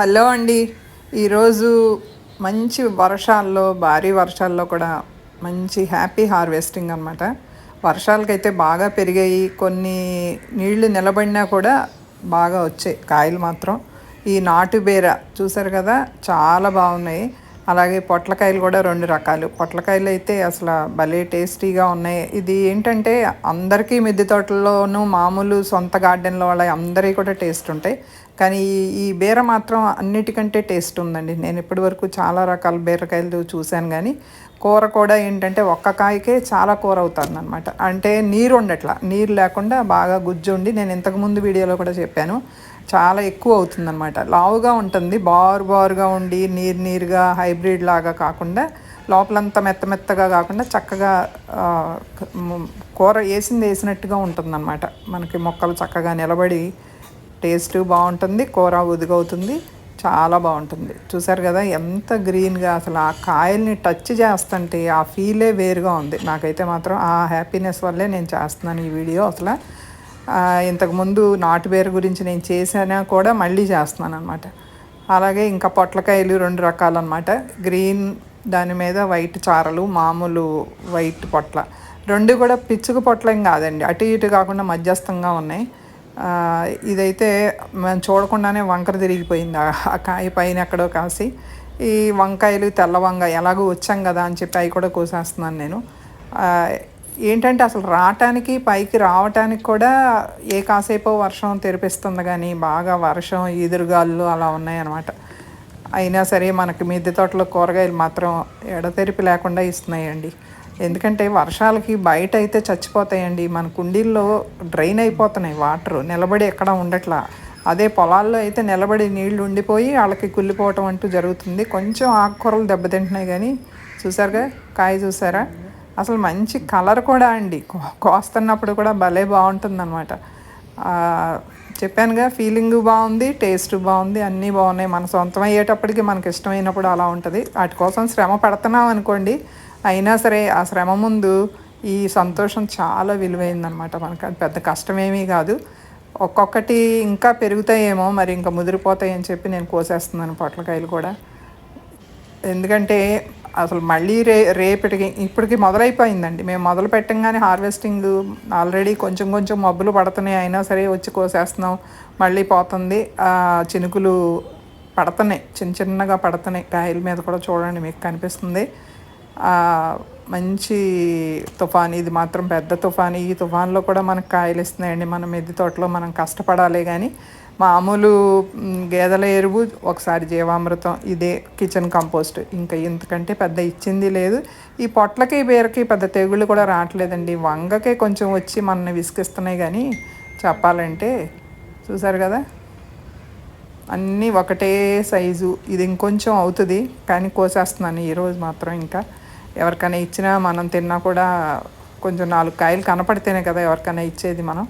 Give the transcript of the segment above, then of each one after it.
Hello అండి. ఈరోజు మంచి వర్షాల్లో భారీ వర్షాల్లో కూడా మంచి హ్యాపీ హార్వెస్టింగ్ అనమాట వర్షాలకైతే బాగా పెరిగాయి. కొన్ని నీళ్ళు నిలబడినా కూడా బాగా వచ్చాయి. కాయలు మాత్రం. ఈ నాటు బేర చూసారు కదా? చాలా బాగున్నాయి. అలాగే పొట్లకాయలు కూడా రెండు రకాలు. పొట్లకాయలు అయితే అసలు భలే టేస్టీగా ఉన్నాయి. ఇది ఏంటంటే అందరికీ మిద్దె తోటల్లోనూ మామూలు సొంత గార్డెన్లో వాళ్ళ అందరికీ కూడా టేస్ట్ ఉంటాయి. కానీ ఈ బీర మాత్రం అన్నిటికంటే టేస్ట్ ఉందండి. నేను ఇప్పటి వరకు చాలా రకాల బీరకాయలు చూశాను కానీ కూర కూడా ఏంటంటే ఒక్క కాయకే చాలా కూర అవుతుంది అనమాట అంటే నీరు ఉండట్లా నీరు లేకుండా బాగా గుజ్జు ఉండి నేను ఇంతకుముందు వీడియోలో కూడా చెప్పాను చాలా ఎక్కువ అవుతుందన్నమాట. లావుగా ఉంటుంది బారు బారుగా ఉండి నీరు నీరుగా హైబ్రిడ్ లాగా కాకుండా లోపలంతా మెత్త మెత్తగా కాకుండా చక్కగా కూర వేసింది వేసినట్టుగా ఉంటుందన్నమాట. మనకి మొక్కలు చక్కగా నిలబడి టేస్ట్ బాగుంటుంది కూర ఉదిగవుతుంది చాలా బాగుంటుంది. చూసారు కదా ఎంత గ్రీన్గా అసలు ఆ కాయల్ని టచ్ చేస్తుంటే ఆ ఫీలే వేరుగా ఉంది. నాకైతే మాత్రం ఆ హ్యాపీనెస్ వల్లే నేను చేస్తున్నాను ఈ వీడియో అసలు. ఇంతకుముందు నాటు వేరు గురించి నేను చేసానా కూడా మళ్ళీ చేస్తున్నాను అనమాట అలాగే ఇంకా పొట్లకాయలు రెండు రకాలు అనమాట గ్రీన్ దాని మీద వైట్ చారలు మామూలు వైట్ పొట్ల. రెండు కూడా పిచ్చుక పొట్లం కాదండి. అటు ఇటు కాకుండా మధ్యస్థంగా ఉన్నాయి. ఇదైతే మనం చూడకుండానే వంకర తిరిగిపోయింది. ఆ కాయ పైన ఎక్కడో కాసి ఈ వంకాయలు తెల్ల వంగ ఎలాగో వచ్చాం కదా అని చెప్పి అవి కూడా కోసేస్తున్నాను నేను. ఏంటంటే అసలు రావటానికి పైకి రావటానికి కూడా ఏ కాసేపో వర్షం తెరిపిస్తుంది కానీ బాగా వర్షం ఈదురుగాలు అలా ఉన్నాయన్నమాట. అయినా సరే మనకి మిద్దె తోటలో కూరగాయలు మాత్రం ఎడతెరిపి లేకుండా ఇస్తున్నాయండి. ఎందుకంటే వర్షాలకి బయట అయితే చచ్చిపోతాయండి. మన కుండీల్లో డ్రైన్ అయిపోతున్నాయి వాటర్. నిలబడి ఎక్కడ ఉండట్లా. అదే పొలాల్లో అయితే నిలబడి నీళ్ళు ఉండిపోయి వాళ్ళకి కుళ్ళిపోవటం అంటూ జరుగుతుంది. కొంచెం ఆకుకూరలు దెబ్బతింటున్నాయి కానీ చూసారుగా? కాయ చూసారా? అసలు మంచి కలర్ కూడా అండి. కోస్తున్నప్పుడు కూడా భలే బాగుంటుంది అనమాట చెప్పానుగా ఫీలింగ్ బాగుంది టేస్ట్ బాగుంది అన్నీ బాగున్నాయి. మన సొంతం అయ్యేటప్పటికి మనకి ఇష్టమైనప్పుడు అలా ఉంటుంది. వాటి కోసం శ్రమ పడుతున్నాం అనుకోండి అయినా సరే ఆ శ్రమ ముందు ఈ సంతోషం చాలా విలువైందనమాట మనకు. అది పెద్ద కష్టమేమీ కాదు. ఒక్కొక్కటి ఇంకా పెరుగుతాయేమో మరి ఇంకా ముదిరిపోతాయని చెప్పి నేను కోసేస్తున్నాను పొట్లకాయలు కూడా. ఎందుకంటే అసలు మళ్ళీ రే రేపటికి ఇప్పటికి మొదలైపోయిందండి. మేము మొదలు పెట్టంగానే హార్వెస్టింగ్ ఆల్రెడీ కొంచెం కొంచెం మబ్బులు పడుతున్నాయి. అయినా సరే వచ్చి కోసేస్తున్నాం. మళ్ళీ పోతుంది. చినుకులు పడుతున్నాయి. చిన్న చిన్నగా పడుతున్నాయి. కాయల మీద కూడా చూడండి మీకు కనిపిస్తుంది. మంచి తుఫాన్ ఇది మాత్రం పెద్ద తుఫాన్. ఈ తుఫాన్లో కూడా మనకు కాయలు ఇస్తున్నాయండి. మనం మెద్ది తోటలో మనం కష్టపడాలి కానీ మామూలు గేదెల ఎరువు ఒకసారి జీవామృతం ఇదే కిచెన్ కంపోస్ట్. ఇంకా ఇంతకంటే పెద్ద ఇచ్చింది లేదు. ఈ పొట్లకి బీరకి పెద్ద తెగుళ్ళు కూడా రావట్లేదండి. వంగకే కొంచెం వచ్చి మనల్ని విసిగిస్తున్నాయి కానీ చెప్పాలంటే చూసారు కదా? అన్నీ ఒకటే సైజు. ఇది ఇంకొంచెం అవుతుంది కానీ కోసేస్తున్నాను. ఈరోజు మాత్రం ఇంకా ఎవరికైనా ఇచ్చినా మనం తిన్నా కూడా కొంచెం నాలుగు కాయలు కనపడితేనే కదా ఎవరికైనా ఇచ్చేది మనం.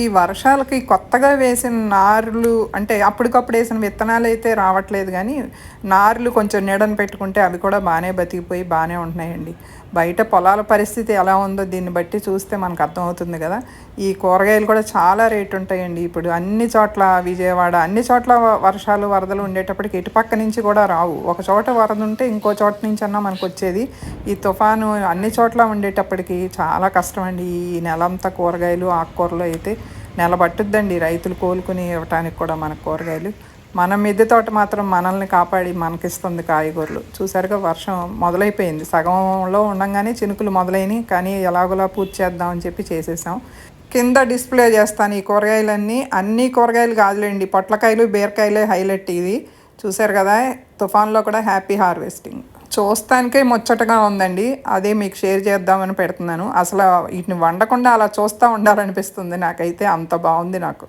ఈ వర్షాలకి కొత్తగా వేసిన నారులు అంటే అప్పటికప్పుడు వేసిన విత్తనాలు అయితే రావట్లేదు కానీ నారులు కొంచెం నీడని పెట్టుకుంటే అవి కూడా బాగానే బతికిపోయి బాగానే ఉంటున్నాయండి. బయట పొలాల పరిస్థితి ఎలా ఉందో దీన్ని బట్టి చూస్తే మనకు అర్థమవుతుంది కదా. ఈ కూరగాయలు కూడా చాలా రేటు ఉంటాయండి. ఇప్పుడు అన్ని చోట్ల విజయవాడ అన్ని చోట్ల వర్షాలు వరదలు ఉండేటప్పటికి ఇటుపక్క నుంచి కూడా రావు. ఒక చోట వరద ఉంటే ఇంకో చోట నుంచి అన్నా మనకు వచ్చేది. ఈ తుఫాను అన్ని చోట్ల ఉండేటప్పటికి చాలా కష్టం అండి ఈ నెలంతా కూరగాయలు ఆకుకూరలు అయితే నెల పట్టుద్దండి. రైతులు కోలుకుని ఇవ్వటానికి కూడా మన కూరగాయలు మన మిద్దె తోట మాత్రం మనల్ని కాపాడి మనకిస్తుంది కాయగూరలు. చూసారుగా వర్షం మొదలైపోయింది. సగంలో ఉండగానే చినుకులు మొదలైనవి కానీ ఎలాగోలా పూర్తి చేద్దామని చెప్పి చేసేసాం. కింద డిస్ప్లే చేస్తాను ఈ కూరగాయలన్నీ. అన్ని కూరగాయలు కాదులేండి. పొట్లకాయలు బీరకాయలే హైలైట్ ఇది చూసారు కదా తుఫాన్లో కూడా హ్యాపీ హార్వెస్టింగ్. చూస్తానికే ముచ్చటగా ఉందండి. అదే మీకు షేర్ చేద్దామని పెడుతున్నాను. అసలు వీటిని వండకుండా అలా చూస్తూ ఉండాలనిపిస్తుంది నాకైతే. అంత బాగుంది నాకు.